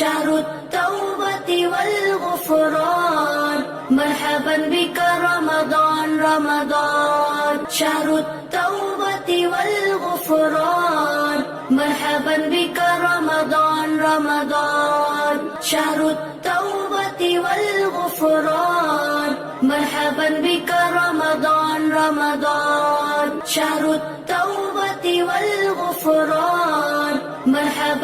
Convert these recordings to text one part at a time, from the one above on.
شهر التوبة والغفران. مرحبا بك رمضان رمضان. شهر التوبة والغفران. مرحبا بك رمضان رمضان. شهر التوبة والغفران. مرحبا بك رمضان رمضان. شهر التوبة والغفران.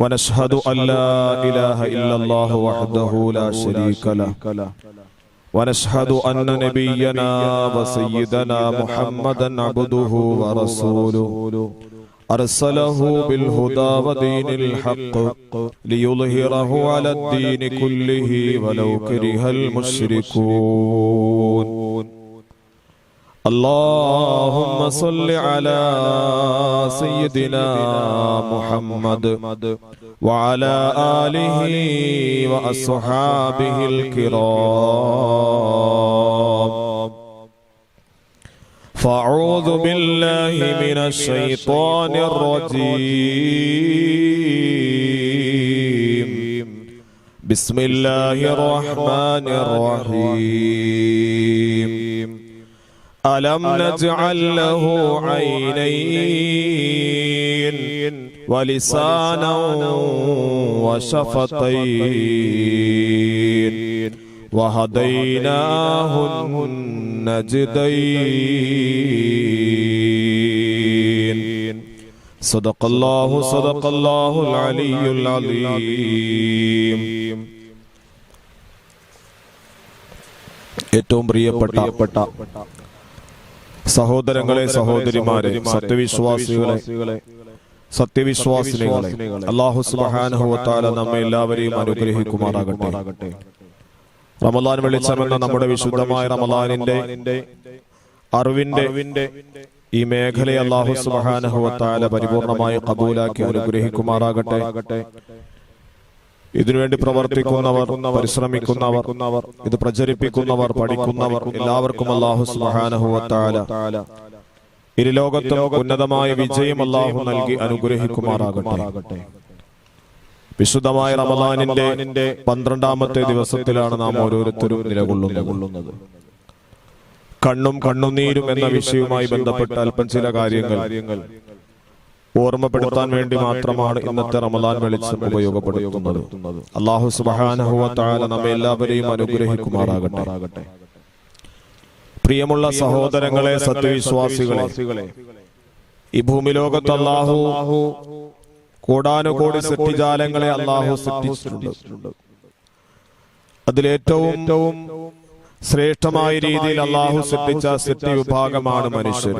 ونشهد أن لا إله إلا الله وحده لا شريك له ونشهد أن نبينا وسيدنا محمدا عبده ورسوله أرسله بالهدى ودين الحق ليظهره على الدين كله ولو كره المشركون اللهم صل على سيدنا محمد وعلى آله وأصحابه الكرام. فأعوذ بالله من الشيطان الرجيم. بسم الله الرحمن الرحيم. ألم نجعل له عينين ولسانا وشفتين وهديناه النجدين صدق الله صدق الله العلي العظيم ഏറ്റവും പ്രിയപ്പെട്ട സഹോദരങ്ങളെ സഹോദരിമാരെ സത്യവിശ്വാസികളെ സത്യവിശ്വാസിനികളെ അള്ളാഹു സുബാനുഭവത്താല നമ്മെ എല്ലാവരെയും അനുഗ്രഹിക്കുമാറാകട്ടെ. റമലാൻ വെളിച്ചമെന്ന നമ്മുടെ വിശുദ്ധമായ റമലാനിന്റെ അറിവിന്റെ ഈ മേഖലയെ അള്ളാഹു സുബാനുഭവത്താല പരിപൂർണമായി കബൂലാക്കി അനുഗ്രഹിക്കുമാറാകട്ടെ. ഇതിനുവേണ്ടി പ്രവർത്തിക്കുന്നവർ പരിശ്രമിക്കുന്നവർ ഇത് പ്രചരിപ്പിക്കുന്നവർ പഠിക്കുന്നവർ എല്ലാവർക്കും അള്ളാഹു സുബാനഹുവത്താല ഇരു ലോകത്തും ഉന്നതമായ വിജയം അള്ളാഹു നൽകി അനുഗ്രഹിക്കുമാറാകട്ടെ. വിശുദ്ധമായ റമദാനിന്റെ പന്ത്രണ്ടാമത്തെ ദിവസത്തിലാണ് നാം ഓരോരുത്തരും നിലകൊള്ളുന്നത്. കണ്ണും കണ്ണുനീരും എന്ന വിഷയവുമായി ബന്ധപ്പെട്ട് അല്പം ചില കാര്യങ്ങൾ. ഓർമ്മപ്പെടുത്താൻ വേണ്ടി മാത്രമാണ് ഇന്നത്തെ റമദാൻ വെളിച്ചം ഉപയോഗപ്പെടുത്തുന്നത്. അള്ളാഹു സുബാനഹുല നമ്മെ എല്ലാവരെയും അനുഗ്രഹിക്കുമാറാകട്ടെ. പ്രിയമുള്ള സഹോദരങ്ങളെ സത്യവിശ്വാസികളെ ഈ ഭൂമി ലോകത്ത് അള്ളാഹു കോടാനുകോടി സൃഷ്ടിജാലങ്ങളെ അള്ളാഹു സൃഷ്ടിച്ചിട്ടുണ്ട്. അതിലേറ്റവും ശ്രേഷ്ഠമായ രീതിയിൽ അള്ളാഹു സൃഷ്ടിച്ച സൃഷ്ടി വിഭാഗമാണ് മനുഷ്യർ.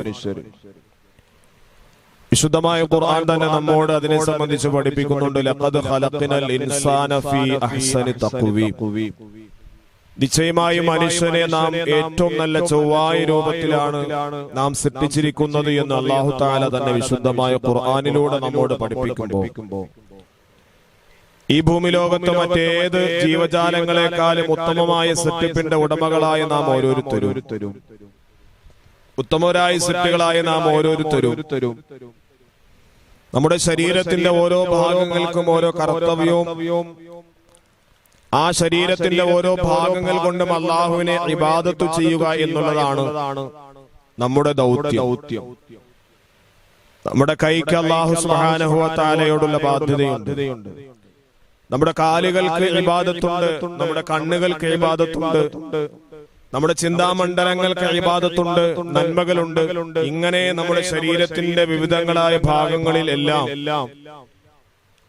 വിശുദ്ധമായ ഖുർആൻ തന്നെ നമ്മോട് അതിനെ സംബന്ധിച്ച് പഠിപ്പിക്കുന്നുണ്ട്. ലഖദ് ഖലഖനൽ ഇൻസാന ഫീ അഹ്സനി തഖ്വീം. നിശ്ചയമായും മനുഷ്യനെ നാം ഏറ്റവും നല്ല ചൊവ്വായ രൂപത്തിലാണ് നാം സൃഷ്ടിച്ചിരിക്കുന്നത് എന്ന് അള്ളാഹു താല തന്നെ വിശുദ്ധമായ ഖുർആാനിലൂടെ നമ്മോട് പഠിപ്പിക്കുമ്പോൾ. ഈ ഭൂമി ലോകത്ത് മറ്റേത് ജീവജാലങ്ങളെക്കാളും ഉത്തമമായ സൃഷ്ടിപ്പിന്റെ ഉടമകളായ നാം ഓരോരുത്തരും. ഉത്തമരായ സൃഷ്ടികളായ നാം ഓരോരുത്തരും. നമ്മുടെ ശരീരത്തിന്റെ ഓരോ ഭാഗങ്ങൾക്കും ഓരോ കർത്തവ്യവും ആ ശരീരത്തിന്റെ ഓരോ ഭാഗങ്ങൾ കൊണ്ടും അള്ളാഹുവിനെ ഇബാദത്ത് ചെയ്യുക എന്നുള്ളതാണ് നമ്മുടെ ദൗത്യം. നമ്മുടെ കൈക്ക് അള്ളാഹു സുഹാനഹുവ താലയോടുള്ള ബാധ്യതയുണ്ട്. നമ്മുടെ കാലുകൾക്ക് ഇബാദത്തുണ്ട് നമ്മുടെ കണ്ണുകൾക്ക് ഇബാദത്തുണ്ട്. നമ്മുടെ ചിന്താമണ്ഡലങ്ങൾക്ക് ഇബാദത്തുണ്ട് നന്മകളുണ്ട്. ഇങ്ങനെ നമ്മുടെ ശരീരത്തിന്റെ വിവിധങ്ങളായ ഭാഗങ്ങളിൽ എല്ലാം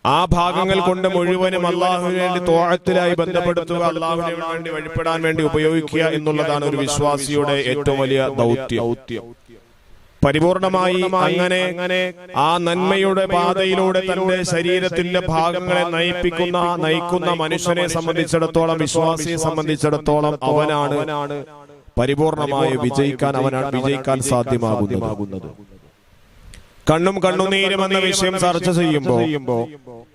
ആ ഭാഗങ്ങൾ കൊണ്ട് മുഴുവനും അള്ളാഹുവിന് വേണ്ടി തോഴത്തിലായി ബന്ധപ്പെടുത്തുക അള്ളാഹുവിന് വേണ്ടി വഴിപ്പെടാൻ വേണ്ടി ഉപയോഗിക്കുക എന്നുള്ളതാണ് ഒരു വിശ്വാസിയുടെ ഏറ്റവും വലിയ ദൗത്യം. പരിപൂർണമായി അങ്ങനെ ആ നന്മയുടെ പാതയിലൂടെ തന്റെ ശരീരത്തിന്റെ ഭാഗങ്ങളെ നയിപ്പിക്കുന്ന നയിക്കുന്ന മനുഷ്യനെ സംബന്ധിച്ചിടത്തോളം വിശ്വാസിയെ സംബന്ധിച്ചിടത്തോളം അവനാണ് പരിപൂർണമായി വിജയിക്കാൻ അവനാണ് വിജയിക്കാൻ സാധ്യമാകുന്നത്. കണ്ണും കണ്ണുനീരും എന്ന വിഷയം ചർച്ച ചെയ്യുമ്പോ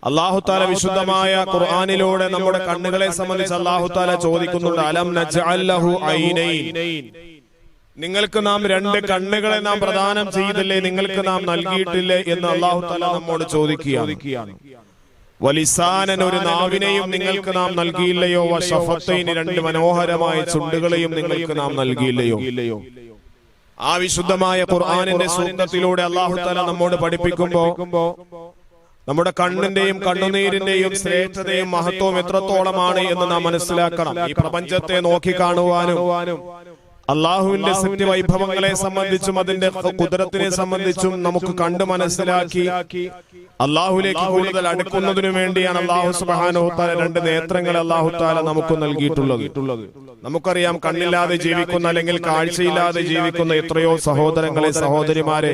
അള്ളാഹുത്താല വിശുദ്ധമായ ഖുർആാനിലൂടെ നമ്മുടെ കണ്ണുകളെ സംബന്ധിച്ച് അള്ളാഹുത്താല ചോദിക്കുന്നുണ്ട് അലം നജ്അല്ലഹു ഐനൈൻ? നിങ്ങൾക്ക് നാം രണ്ട് കണ്ണുകളെ നാം പ്രദാനം ചെയ്തില്ലേ? നിങ്ങൾക്ക് നാം നൽകിയിട്ടില്ലേ? എന്ന് അള്ളാഹു തല നമ്മോട് ചോദിക്കുകയാണ്. വലിസാനൻ ഒരു നാവിനെയും നിങ്ങൾക്ക് നാം നൽകിയില്ലയോ? വഷഫത്തൈന് രണ്ട് മനോഹരമായ ചുണ്ടുകളെയും നിങ്ങൾക്ക് നാം നൽകിയില്ലയോ? ആ വിശുദ്ധമായ ഖുർആാനിന്റെ സൂക്തത്തിലൂടെ തല നമ്മോട് പഠിപ്പിക്കുമ്പോ നമ്മുടെ കണ്ണിന്റെയും കണ്ണുനീരിന്റെയും ശ്രേഷ്ഠതയും മഹത്വവും എത്രത്തോളമാണ് എന്ന് നാം മനസ്സിലാക്കണം. ഈ പ്രപഞ്ചത്തെ നോക്കി കാണുവാനും അള്ളാഹുവിന്റെ സത്യ വൈഭവങ്ങളെ സംബന്ധിച്ചും അതിന്റെ കുതിരത്തിനെ സംബന്ധിച്ചും നമുക്ക് കണ്ടു മനസ്സിലാക്കി അള്ളാഹുലേക്ക് കൂടുതൽ അടുക്കുന്നതിനു വേണ്ടിയാണ് അള്ളാഹു സുബാനോത്താല രണ്ട് നേത്രങ്ങൾ അള്ളാഹുത്താല നമുക്ക് നൽകിയിട്ടുള്ളത്. നമുക്കറിയാം കണ്ണില്ലാതെ ജീവിക്കുന്ന അല്ലെങ്കിൽ കാഴ്ചയില്ലാതെ ജീവിക്കുന്ന എത്രയോ സഹോദരങ്ങളെ സഹോദരിമാരെ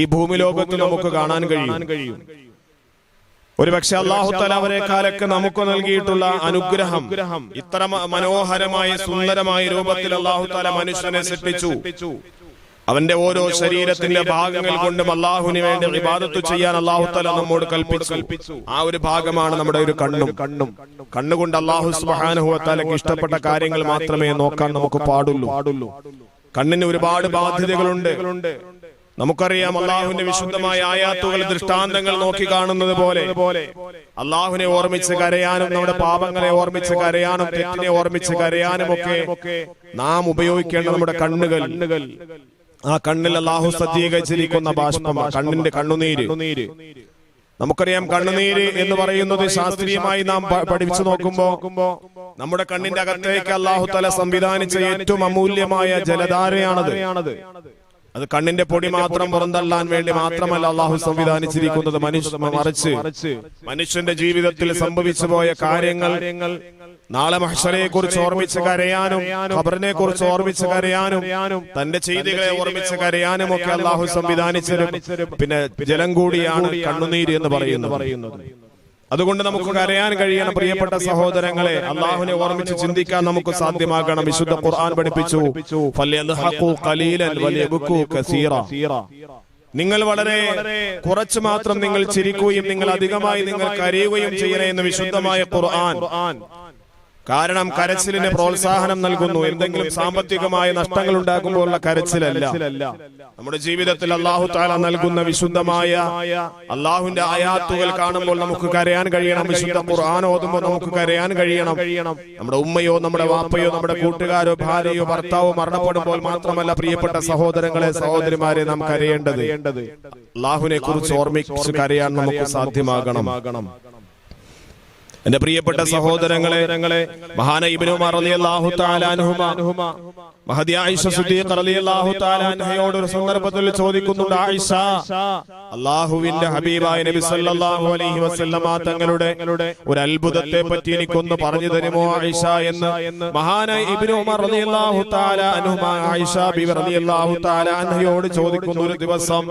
ഈ ഭൂമി ലോകത്ത് നമുക്ക് കാണാൻ കഴിയും. ഒരുപക്ഷെ അള്ളാഹുത്തല അവരെ കാലൊക്കെ നമുക്ക് നൽകിയിട്ടുള്ള അനുഗ്രഹം ഇത്ര മനോഹരമായ സുന്ദരമായ രൂപത്തിൽ അള്ളാഹുത്തല മനുഷ്യനെ സൃഷ്ടിച്ചു. അവന്റെ ഓരോ ശരീരത്തിന്റെ ഭാഗങ്ങൾ കൊണ്ടും അള്ളാഹുവിന് വേണ്ടി വിവാദത്തു ചെയ്യാൻ അള്ളാഹുത്തല നമ്മോട് കൽപ്പിച്ചു. ആ ഒരു ഭാഗമാണ് നമ്മുടെ ഒരു കണ്ണും. കണ്ണും കണ്ണുകൊണ്ട് അള്ളാഹു സുബാനുഹുവത്താലക്ക് ഇഷ്ടപ്പെട്ട കാര്യങ്ങൾ മാത്രമേ നോക്കാൻ നമുക്ക് പാടുള്ളൂ. കണ്ണിന് ഒരുപാട് ബാധ്യതകളുണ്ട്. നമുക്കറിയാം അള്ളാഹുവിന്റെ വിശുദ്ധമായ ആയാത്തുകൾ ദൃഷ്ടാന്തങ്ങൾ നോക്കി കാണുന്നത് പോലെ. അള്ളാഹുവിനെ ഓർമ്മിച്ച് കരയാനും നമ്മുടെ പാപങ്ങളെ ഓർമ്മിച്ച് കരയാനും തെറ്റിനെ ഓർമ്മിച്ച് കരയാനും ഒക്കെ നാം ഉപയോഗിക്കേണ്ട നമ്മുടെ കണ്ണുകൾ. ആ കണ്ണിൽ അള്ളാഹു സജ്ജീകരിച്ചിരിക്കുന്ന ബാഷ്പം കണ്ണിന്റെ കണ്ണുനീര്. നമുക്കറിയാം കണ്ണുനീര് എന്ന് പറയുന്നത് ശാസ്ത്രീയമായി നാം പഠിച്ചു നോക്കുമ്പോ നമ്മുടെ കണ്ണിന്റെ അകത്തേക്ക് അള്ളാഹു തല സംവിധാനിച്ച ഏറ്റവും അമൂല്യമായ ജലധാരയാണത്. അത് കണ്ണിന്റെ പൊടി മാത്രം പുറന്തള്ളാൻ വേണ്ടി മാത്രമല്ല അള്ളാഹു സംവിധാനിച്ചിരിക്കുന്നത് മനുഷ്യ മറിച്ച്. മനുഷ്യന്റെ ജീവിതത്തിൽ സംഭവിച്ചു പോയ കാര്യങ്ങൾ നാളെ മഹ്ഷരെ കുറിച്ച് ഓർമ്മിച്ച് കരയാനും ഖബറിനെ കുറിച്ച് ഓർമ്മിച്ച് കരയാനും തന്റെ ചെയ്തികളെ ഓർമ്മിച്ച് കരയാനും ഒക്കെ അള്ളാഹു സംവിധാനിച്ചൊരു പിന്നെ ജലം കൂടിയാണ് കണ്ണുനീര് എന്ന് പറയുന്നത്. അതുകൊണ്ട് നമുക്ക് കരയാൻ കഴിയണം പ്രിയപ്പെട്ട സഹോദരങ്ങളെ. അള്ളാഹുനെ ഓർമ്മിച്ച് ചിന്തിക്കാൻ നമുക്ക് സാധ്യമാകണം. വിശുദ്ധ ഖുർആൻ പഠിപ്പിച്ചു. നിങ്ങൾ വളരെ കുറച്ചു മാത്രം നിങ്ങൾ ചിരിക്കുകയും നിങ്ങൾ അധികമായി നിങ്ങൾ കരയുകയും ചെയ്യണേ എന്ന് വിശുദ്ധമായ ഖുർആൻ. കാരണം കരച്ചിലിന് പ്രോത്സാഹനം നൽകുന്നു. എന്തെങ്കിലും സാമ്പത്തികമായ നഷ്ടങ്ങൾ ഉണ്ടാകുമ്പോഴുള്ള കരച്ചിലല്ല. നമ്മുടെ ജീവിതത്തിൽ അള്ളാഹു താല നൽകുന്ന വിശുദ്ധമായ അള്ളാഹുവിന്റെ ആയാത്തുകൾ കാണുമ്പോൾ നമുക്ക് കരയാൻ കഴിയണം. വിശുദ്ധ ഖുർആൻ ഓതുമ്പോൾ നമുക്ക് കരയാൻ കഴിയണം. നമ്മുടെ ഉമ്മയോ നമ്മുടെ വാപ്പയോ നമ്മുടെ കൂട്ടുകാരോ ഭാര്യയോ ഭർത്താവോ മരണപ്പെടുമ്പോൾ മാത്രമല്ല പ്രിയപ്പെട്ട സഹോദരങ്ങളെ സഹോദരിമാരെ നാം കരയേണ്ടത്. അള്ളാഹുവിനെ കുറിച്ച് ഓർമ്മിച്ച് കരയാൻ നമുക്ക് സാധ്യമാകണം. എന്റെ പ്രിയപ്പെട്ട സഹോദരങ്ങളെ മഹാന ഇബ്നു ഉമർ റളിയല്ലാഹു തആല അൻഹുമ. മഹദി ആയിഷ സിദ്ദീഖ റളിയല്ലാഹു തആല അൻഹയോട് ഒരു സന്ദർഭത്തിൽ ചോദിക്കുന്നുണ്ട് ആയിഷ. അല്ലാഹുവിന്റെ ഹബീബായ നബി സല്ലല്ലാഹു അലൈഹി വസല്ലമ തങ്ങളുടെ ഒരു അത്ഭുതത്തെ പറ്റി എനിക്കൊന്ന് പറഞ്ഞു തരുമോ ആയിഷ എന്ന്? മഹാന ഇബ്നു ഉമർ റളിയല്ലാഹു തആല അൻഹുമ. ആയിഷ ബിബി റളിയല്ലാഹു തആല അൻഹയോട് ചോദിക്കുന്ന ഒരു ദിവസം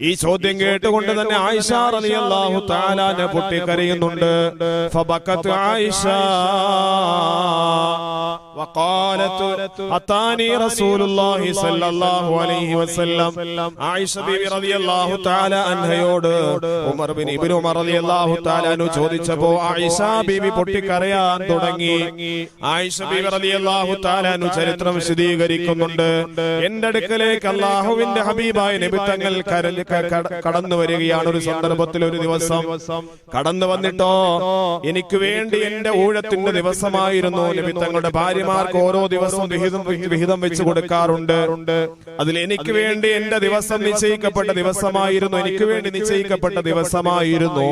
ഈ ചോദ്യം കേട്ടുകൊണ്ട് തന്നെ ആയിഷ റളിയല്ലാഹു തആലാനെ പൊട്ടിക്കരയുന്നുണ്ട് ഫബക്കത്ത് ആയിഷ وقالت أتاني رسول الله صلى الله عليه وسلم ആയിഷ ബീവി റളിയല്ലാഹു തആല അൻഹയോട് ഉമർ ബിൻ ഇബ്നു ഉമർ റളിയല്ലാഹു തആല അൻഹു ചോദിച്ചപ്പോൾ ആയിഷ ബീവി പൊട്ടിക്കരയാൻ തുടങ്ങി ആയിഷ ബീവി റളിയല്ലാഹു തആല അൻഹു ചരിത്രം വിശദീകരിക്കുന്നുണ്ട് എന്റെ അടുക്കലേക്ക് അല്ലാഹുവിന്റെ ഹബീബായ നബി തങ്ങൾ കരൽ കടന്നു വരികയാണ് ഒരു സന്ദർഭത്തിൽ ഒരു ദിവസം. കടന്നു വന്നിട്ടോ? എനിക്ക് വേണ്ടി എന്റെ ഊഴത്തിന്റെ ദിവസമായിരുന്നു. നബി തങ്ങളുടെ ഭാര്യമാർക്ക് ഓരോ ദിവസവും വിഹിതം വിഹിതം വെച്ച് കൊടുക്കാറുണ്ട്. അതിൽ എനിക്ക് വേണ്ടി എന്റെ ദിവസം നിശ്ചയിക്കപ്പെട്ട ദിവസമായിരുന്നു. എനിക്ക് വേണ്ടി നിശ്ചയിക്കപ്പെട്ട ദിവസമായിരുന്നു.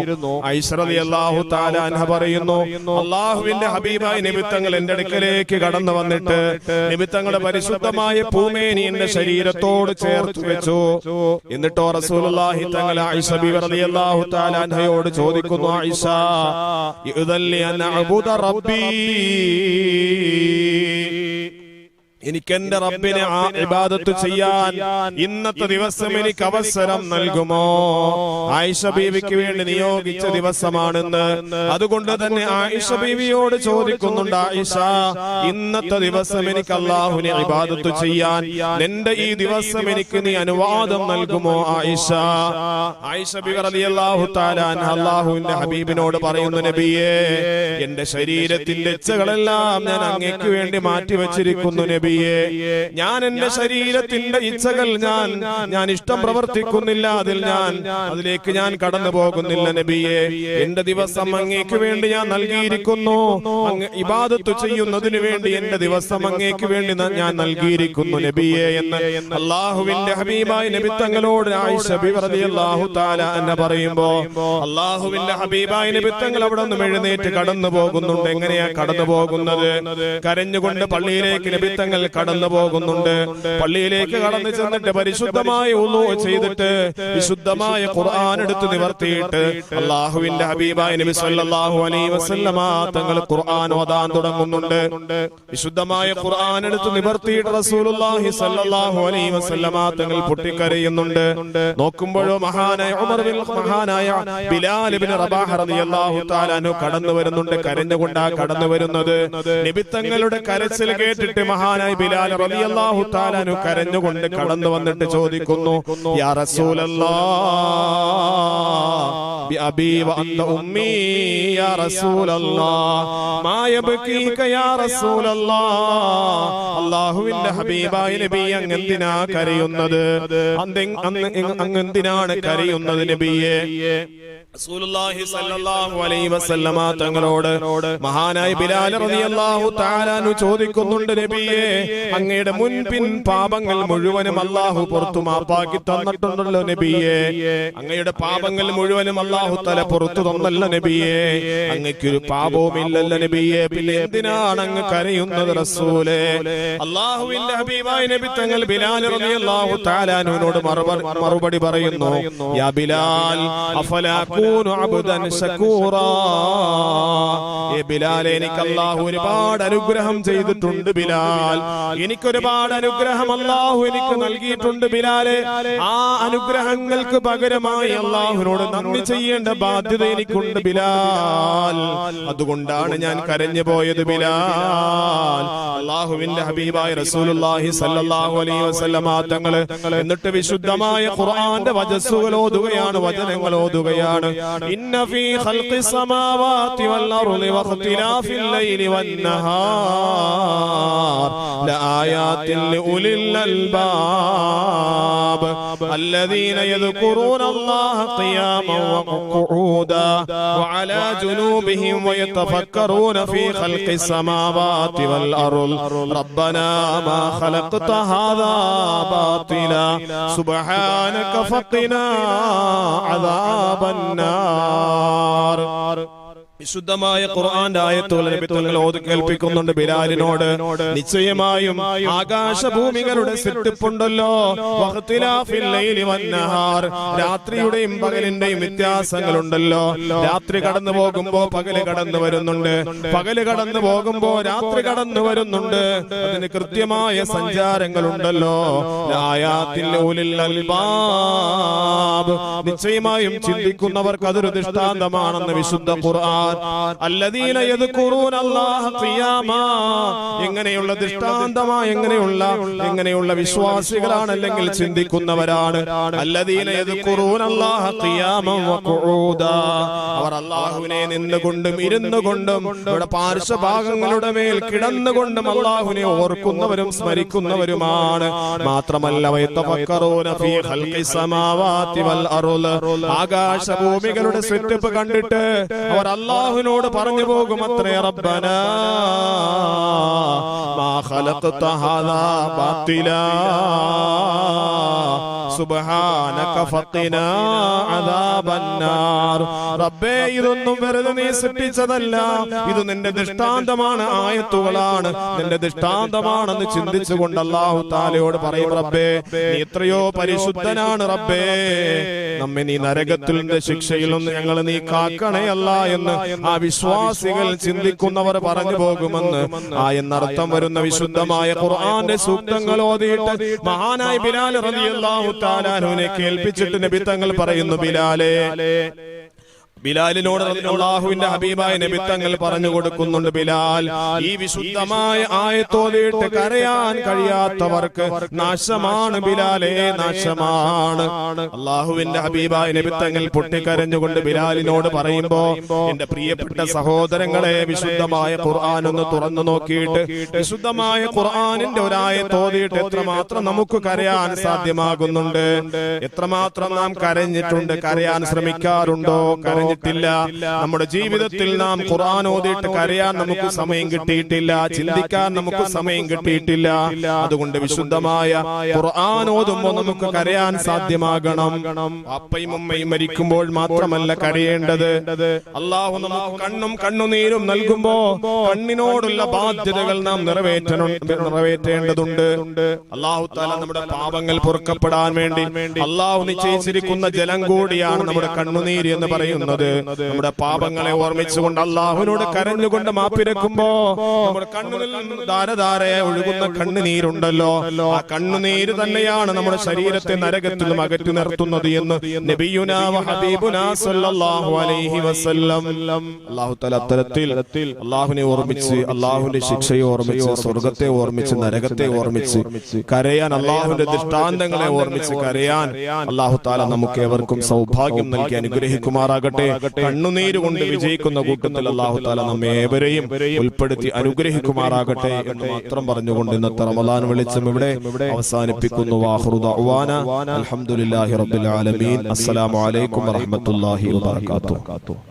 ഐശ്വരതി അള്ളാഹു താലാൻഹ പറയുന്നു അള്ളാഹുവിന്റെ ഹബീബായ നിമിത്തങ്ങൾ എന്റെ അടുക്കലേക്ക് കടന്നു വന്നിട്ട് നിമിത്തങ്ങളുടെ പരിശുദ്ധമായ പൂമേനി എന്റെ ശരീരത്തോട് ചേർത്ത് വെച്ചു. എന്നിട്ടോ റസൂലുള്ളാഹി തങ്ങൾ ആയിഷ ബിബി റളിയല്ലാഹു തആല അൻഹയോട് ചോദിക്കുന്നു ആയിഷ ഇദല്ലി അൻ അഅബുദ റബ്ബി. എനിക്ക് എന്റെ റബ്ബിനെ ആ ഇബാദത്ത് ചെയ്യാൻ ഇന്നത്തെ ദിവസം എനിക്ക് അവസരം നൽകുമോ? ആയിഷ ബീവിക്ക് വേണ്ടി നിയോഗിച്ച ദിവസമാണെന്ന്. അതുകൊണ്ട് തന്നെ ആയിഷ ബീവിയോട് ചോദിക്കുന്നുണ്ട് ആയിഷ. ഇന്നത്തെ ദിവസം എനിക്ക് അള്ളാഹുനെ ഇബാദത്ത് ചെയ്യാൻ. നിന്റെ ഈ ദിവസം എനിക്ക് നീ അനുവാദം നൽകുമോ ആയിഷ? ആയിഷ? ബീവി റളിയല്ലാഹു തആല അൻഹ അള്ളാഹുവിന്റെ ഹബീബിനോട് പറയുന്നു നബിയേ എന്റെ ശരീരത്തിന്റെ ഇച്ഛകളെല്ലാം ഞാൻ അങ്ങേക്ക് വേണ്ടി മാറ്റി വെച്ചിരിക്കുന്നു നബിയേ ഞാൻ എന്റെ ശരീരത്തിന്റെ ഇച്ഛകൾ ഞാൻ ഞാൻ ഇഷ്ടം പ്രവർത്തിക്കുന്നില്ല അതിൽ ഞാൻ. അതിലേക്ക് ഞാൻ കടന്നു പോകുന്നില്ല നബിയെ. എന്റെ ദിവസം അങ്ങേക്ക് വേണ്ടി ഞാൻ നൽകിയിരിക്കുന്നു. അങ്ങ് ഇബാദത്ത് ചെയ്യുന്നതിന് വേണ്ടി എന്റെ ദിവസം അങ്ങേക്ക് വേണ്ടി ഞാൻ നൽകിയിരിക്കുന്നു നബിയെ എന്ന്. അള്ളാഹുവിന്റെ ഹബീബായി നബി തങ്ങളോട് തആല എന്നെ പറയുമ്പോ അള്ളാഹുവിന്റെ ഹബീബായി നബി തങ്ങൾ അവിടെ നിന്ന് എഴുന്നേറ്റ് കടന്നു പോകുന്നുണ്ട്. എങ്ങനെയാ കടന്നു പോകുന്നത്? കരഞ്ഞുകൊണ്ട് പള്ളിയിലേക്ക് നബി തങ്ങൾ കടന്നു പോകുന്നുണ്ട്. പള്ളിയിലേക്ക് കടന്നു ചെന്നിട്ട് പരിശുദ്ധമായ ഒന്നു ചെയ്തിട്ട് വിശുദ്ധമായ ഖുർആൻ എടുത്ത് നിവർത്തിയിട്ട് അള്ളാഹുവിന്റെ ഹബീബായ നബി സല്ലല്ലാഹു അലൈഹി വസല്ലമ തങ്ങൾ ഖുർആൻ ഓതാൻ തുടങ്ങുന്നുണ്ട്. വിശുദ്ധമായ ഖുർആൻ എടുത്ത് നിവർത്തിയിട്ട് റസൂലുള്ളാഹി സല്ലല്ലാഹു അലൈഹി വസല്ലമ തങ്ങൾ പൊട്ടിക്കരയുന്നുണ്ട്. നോക്കുമ്പോഴോ മഹാനായ ഉമർ ബിൻ മഹാനായ ബിലാൽ ഇബ്നു റബാഹ റളിയല്ലാഹു തആല അനു കടന്നു വരുന്നുണ്ട്. കരഞ്ഞുകൊണ്ടാ കടന്നു വരുന്നത്. നബി തങ്ങളുടെ കരച്ചിൽ കേട്ടിട്ട് മഹാനായ ബിലാൽ റളിയല്ലാഹു തആല കരഞ്ഞുകൊണ്ട് കടന്നു വന്നിട്ട് ചോദിക്കുന്നു യാ റസൂലല്ലാഹ് വ അന്ത ഉമ്മി യാ റസൂലല്ലാഹ് മാ യബ്കീക യാ റസൂലല്ലാഹ് അല്ലാഹുവിന്റെ ഹബീബായ നബി അങ്ങ് എന്തിനാ കരയുന്നത്? അന്ന് അന്ന് അങ്ങ് എന്തിനാണ് കരയുന്നത് നബിയെ? തങ്ങളോട് മഹാനായ ബിലാൽ റളിയല്ലാഹു തആല ചോദിക്കുന്നുണ്ട് നബിയെ അങ്ങയുടെ മുൻപിൻ പാപങ്ങൾ മുഴുവനും അല്ലാഹു പുറത്തു മാപ്പാക്കി തന്നിട്ടുണ്ടല്ലോ നബിയെ. അങ്ങയുടെ പാപങ്ങൾ മുഴുവനും അല്ലാഹു തല പുറത്തു തന്നല്ലോ നബിയെ. അങ്ങക്കൊരു പാപവും ഇല്ലല്ലോ നബിയെ. പിന്നെ എന്തിനാണ് അങ്ങ് കരയുന്നത് റസൂലേ? അല്ലാഹുവിന്റെ ഹബീബായ നബി തങ്ങൾ ബിലാൽ റളിയല്ലാഹു മറുപടി മറുപടി പറയുന്നു. യാ ബിലാൽ അഫലാ അകൂനു അബ്ദൻ ശകൂറാ ഏ ബിലാൽ എനിക്ക് അല്ലാഹു ഒരുപാട് അനുഗ്രഹം ചെയ്തിട്ടുണ്ട് ബിലാൽ. എനിക്ക് ഒരുപാട് അനുഗ്രഹം അല്ലാഹു എനിക്ക് നൽകിയിട്ടുണ്ട് ബിലാലെ ആ അനുഗ്രഹങ്ങൾക്ക് പകരമായി അല്ലാഹുവിനോട് നന്ദി ചെയ്യേണ്ട ബാധ്യത എനിക്കുണ്ട് ബിലാൽ. അതുകൊണ്ടാണ് ഞാൻ കരഞ്ഞു പോയത് ബിലാൽ. അള്ളാഹുവിന്റെ ഹബീബായ റസൂലുള്ളാഹി സല്ലല്ലാഹു അലൈഹി വസല്ലമ തങ്ങൾ എന്നിട്ട് വിശുദ്ധമായ ഖുർആന്റെ വചസ്സുകൾ ഓതുകയാണ് വചനങ്ങൾ ഓതുകയാണ്. إن في خلق السماوات والأرض واختلاف الليل والنهار لآيات لأولي الألباب الذين يذكرون الله قياما وقعودا وعلى جنوبهم ويتفكرون في خلق السماوات والأرض ربنا ما خلقت هذا باطلا سبحانك فقنا عذاب النار النار വിശുദ്ധമായ ഖുർആന്റെ ആയത്തുകൾ നബിത്തുകൾ ഓതി കേൾപ്പിക്കുന്നുണ്ട് ബിലാലിനോട്. നിശ്ചയമായും ആകാശഭൂമികളുടെ വന്നഹാർ രാത്രിയുടെയും പകലിന്റെയും വ്യത്യാസങ്ങളുണ്ടല്ലോ. രാത്രി കടന്നു പോകുമ്പോ പകൽ കടന്നു വരുന്നുണ്ട്. പകൽ കടന്നു പോകുമ്പോ രാത്രി കടന്നു വരുന്നുണ്ട്. അതിന് കൃത്യമായ സഞ്ചാരങ്ങളുണ്ടല്ലോ. നിശ്ചയമായും ചിന്തിക്കുന്നവർക്ക് അതൊരു ദൃഷ്ടാന്തമാണെന്ന് വിശുദ്ധ ഖുർആൻ അല്ലദീന യദ്കുറൂന അല്ലാഹ ഖിയാമാ. എങ്ങനെയുള്ള ദൃഷ്ടാന്തമായ എങ്ങനെയുള്ള എങ്ങനെയുള്ള വിശ്വാസികളാണ് അല്ലെങ്കിൽ ചിന്തിക്കുന്നവരാണ്. അല്ലദീന യദ്കുറൂന അല്ലാഹ ഖിയാമൻ വഖുഊദാ അവർ അല്ലാഹുവിനെ നിന്നുകൊണ്ടും ഇരുന്നുകൊണ്ടും ഇവിടെ പാർശ്വഭാഗങ്ങളുടെ മേൽ കിടന്നുകൊണ്ടും അല്ലാഹുവിനെ ഓർക്കുന്നവരും സ്മരിക്കുന്നവരുമാണ്. മാത്രമല്ല ഫീ ഖൽഖി വൽ അർൾ ആകാശഭൂമികളുടെ സെറ്റപ്പ് കണ്ടിട്ട് അവർ അള്ളാഹുവിനോട് പറഞ്ഞു പോകും അത്രേ റബ്ബന. മാ ഖലഖത ഹാദാ ബാത്തിലാ. സുബ്ഹാനക ഫഖിനാ അദാബന്നാർ. റബ്ബേ ഇതൊന്നും വെറുതെ നീ സൃഷ്ടിച്ചതല്ല. ഇത് നിന്റെ ദൃഷ്ടാന്തമാണ് ആയത്തുകളാണ്. നിന്റെ ദൃഷ്ടാന്തമാണെന്ന് ചിന്തിച്ചുകൊണ്ട് അല്ലാഹു താലയോട് പറയും റബ്ബേ നീ എത്രയോ പരിശുദ്ധനാണ് റബ്ബേ. നമ്മെ നീ നരകത്തിൽ ശിക്ഷയിൽ നിന്ന് ഞങ്ങൾ നീ കാക്കണയല്ല എന്ന് ആ വിശ്വാസികൾ ചിന്തിക്കുന്നവർ പറഞ്ഞു പോകുമെന്ന്. ആ എന്നർത്ഥം വരുന്ന വിശുദ്ധമായ ഖുർആന്റെ സൂക്തങ്ങൾ ഓതിയിട്ട് മഹാനായ ബിലാൽ റളിയല്ലാഹു താലാനുവിനെ കേൾപ്പിച്ചിട്ട് നബി തങ്ങൾ പറയുന്നു ബിലാലെ. ബിലാലിനോട് അള്ളാഹുവിന്റെ ഹബീബായ നബിത്തങ്ങൾ പറഞ്ഞു കൊടുക്കുന്നുണ്ട് ബിലാൽ. ഈ വിശുദ്ധമായ ആയത്തോതിട്ട് കരയാൻ കഴിയാത്തവർക്ക് നാശമാണ് ബിലാലേ നാശമാണ്. അള്ളാഹുവിന്റെ ഹബീബായ നബിത്തങ്ങൾ പൊട്ടിക്കരഞ്ഞുകൊണ്ട് ബിലാലിനോട് പറയുമ്പോ എന്റെ പ്രിയപ്പെട്ട സഹോദരങ്ങളെ വിശുദ്ധമായ ഖുർആൻ ഒന്ന് തുറന്നു നോക്കിയിട്ട് വിശുദ്ധമായ ഖുർആനിന്റെ ഒരായത്തോതിയിട്ട് എത്രമാത്രം നമുക്ക് കരയാൻ സാധ്യമാകുന്നുണ്ട്? എത്രമാത്രം നാം കരഞ്ഞിട്ടുണ്ട്? കരയാൻ ശ്രമിക്കാറുണ്ടോ? കരഞ്ഞിട്ടില്ല നമ്മുടെ ജീവിതത്തിൽ നാം ഖുർആൻ ഓതിയിട്ട് കരയാൻ നമുക്ക് സമയം കിട്ടിയിട്ടില്ല. ചിന്തിക്കാൻ നമുക്ക് സമയം കിട്ടിയിട്ടില്ല. അതുകൊണ്ട് വിശുദ്ധമായ ഖുർആൻ ഓതുമ്പോൾ നമുക്ക് കരയാൻ സാധ്യമാകണം. അപ്പയും ഉമ്മയും മരിക്കുമ്പോൾ മാത്രമല്ല കരയേണ്ടത്. അള്ളാഹു നമുക്ക് കണ്ണും കണ്ണുനീരും നൽകുമ്പോ കണ്ണിനോടുള്ള ബാധ്യതകൾ നാം നിറവേറ്റണം നിറവേറ്റേണ്ടതുണ്ട്. അള്ളാഹു താല നമ്മുടെ പാപങ്ങൾ പൊറുക്കപ്പെടാൻ വേണ്ടി അള്ളാഹു നിശ്ചയിച്ചിരിക്കുന്ന ജലം കൂടിയാണ് നമ്മുടെ കണ്ണുനീര് എന്ന് പറയുന്നത്. നമ്മുടെ പാപങ്ങളെ ഓർമ്മിച്ചുകൊണ്ട് അള്ളാഹുവിനോട് കരഞ്ഞുകൊണ്ട് മാപ്പിരക്കുമ്പോ നമ്മുടെ കണ്ണുകളിൽ നിന്ന് ധാരധാരെ ഒഴുകുന്ന കണ്ണുനീരുണ്ടല്ലോ. ആ കണ്ണുനീര് തന്നെയാണ് നമ്മുടെ ശരീരത്തെ നരകത്തിൽ നിന്നും അകറ്റി നിർത്തുന്നത് എന്ന് അത്തരത്തിൽ അള്ളാഹുവിനെ ഓർമ്മിച്ച് അള്ളാഹുവിന്റെ ശിക്ഷയെ ഓർമ്മിച്ച് സ്വർഗത്തെ ഓർമ്മിച്ച് നരകത്തെ ഓർമ്മിച്ച് കരയാൻ അള്ളാഹുവിന്റെ ദൃഷ്ടാന്തങ്ങളെ ഓർമ്മിച്ച് കരയാൻ അള്ളാഹു താല നമുക്ക് ഏവർക്കും സൗഭാഗ്യം നൽകി അനുഗ്രഹിക്കുമാറാകട്ടെ. കണ്ണുനീര് കൊണ്ട് വിജയിക്കുന്ന കൂട്ടത്തിൽ അള്ളാഹു താല നമ്മെ ഏവരെയും ഉൾപ്പെടുത്തി അനുഗ്രഹിക്കുമാറാകട്ടെ എന്ന് മാത്രം പറഞ്ഞുകൊണ്ട് ഇന്നത്തെ റമദാൻ വെളിച്ചം ഇവിടെ അവസാനിപ്പിക്കുന്നു. വാഹൃദ അൽഹംദുലില്ലാഹി റബ്ബിൽ ആലമീൻ. അസ്സലാമു അലൈക്കും വറഹ്മത്തുള്ളാഹി വബറകാതുഹു.